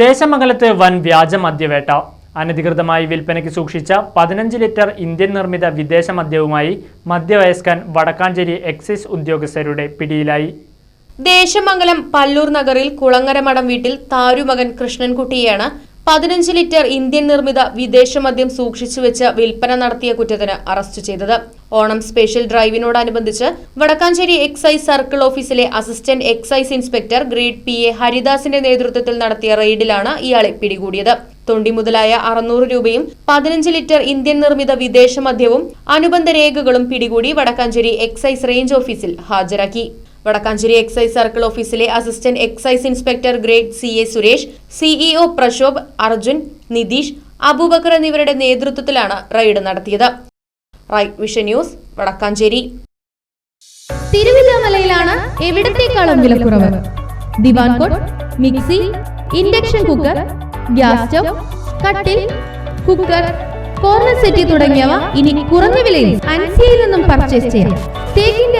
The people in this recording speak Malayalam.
ദേശമംഗലത്ത് വൻ വ്യാജ മദ്യവേട്ട അനധികൃതമായി വിൽപ്പനയ്ക്ക് സൂക്ഷിച്ച പതിനഞ്ച് ലിറ്റർ ഇന്ത്യൻ നിർമ്മിത വിദേശ മദ്യവുമായി മദ്യവയസ്കൻ വടക്കാഞ്ചേരി എക്സൈസ് ഉദ്യോഗസ്ഥരുടെ പിടിയിലായി. ദേശമംഗലം പല്ലൂർ നഗറിൽ കുളങ്ങരമടം വീട്ടിൽ താരുമകൻ കൃഷ്ണൻകുട്ടിയെയാണ് പതിനഞ്ച് ലിറ്റർ ഇന്ത്യൻ നിർമ്മിത വിദേശ മദ്യം സൂക്ഷിച്ചു വെച്ച് വിൽപ്പന നടത്തിയ കുറ്റത്തിന് അറസ്റ്റ് ചെയ്തത്. ഓണം സ്പെഷ്യൽ ഡ്രൈവിനോടനുബന്ധിച്ച് വടക്കാഞ്ചേരി എക്സൈസ് സർക്കിൾ ഓഫീസിലെ assistant excise inspector grade P A ഹരിദാസിന്റെ നേതൃത്വത്തിൽ നടത്തിയ റെയ്ഡിലാണ് ഇയാളെ പിടികൂടിയത്. തൊണ്ടി മുതലായ അറുന്നൂറ് രൂപയും പതിനഞ്ച് ലിറ്റർ ഇന്ത്യൻ നിർമ്മിത വിദേശ മദ്യവും അനുബന്ധ രേഖകളും പിടികൂടി വടക്കാഞ്ചേരി എക്സൈസ് റേഞ്ച് ഓഫീസിൽ ഹാജരാക്കി. വടക്കാഞ്ചേരി എക്സൈസ് സർക്കിൾ ഓഫീസിലെ assistant excise inspector grade C A Suresh CEO Prashob Arjun Nitish Abubakar എന്നിവരുടെ നേതൃത്വത്തിലാണ് റെയ്ഡ് നടത്തിയത്. Right vision news Vadakkanchery. തിരുവില്ലാമലയിലാണ് എവിടത്തേക്കാളും വിലക്കുറവ്? ദിവാൻ mixie induction cooker gas stove കട്ടിൽ കുക്കർ കോർണർ സെറ്റി തുടങ്ങിയവ ഇനി കുറഞ്ഞ വിലയിൽ അൻസിയയിൽ നിന്നും പർച്ചേസ് ചെയ്യാം. തേക്കിന്റെ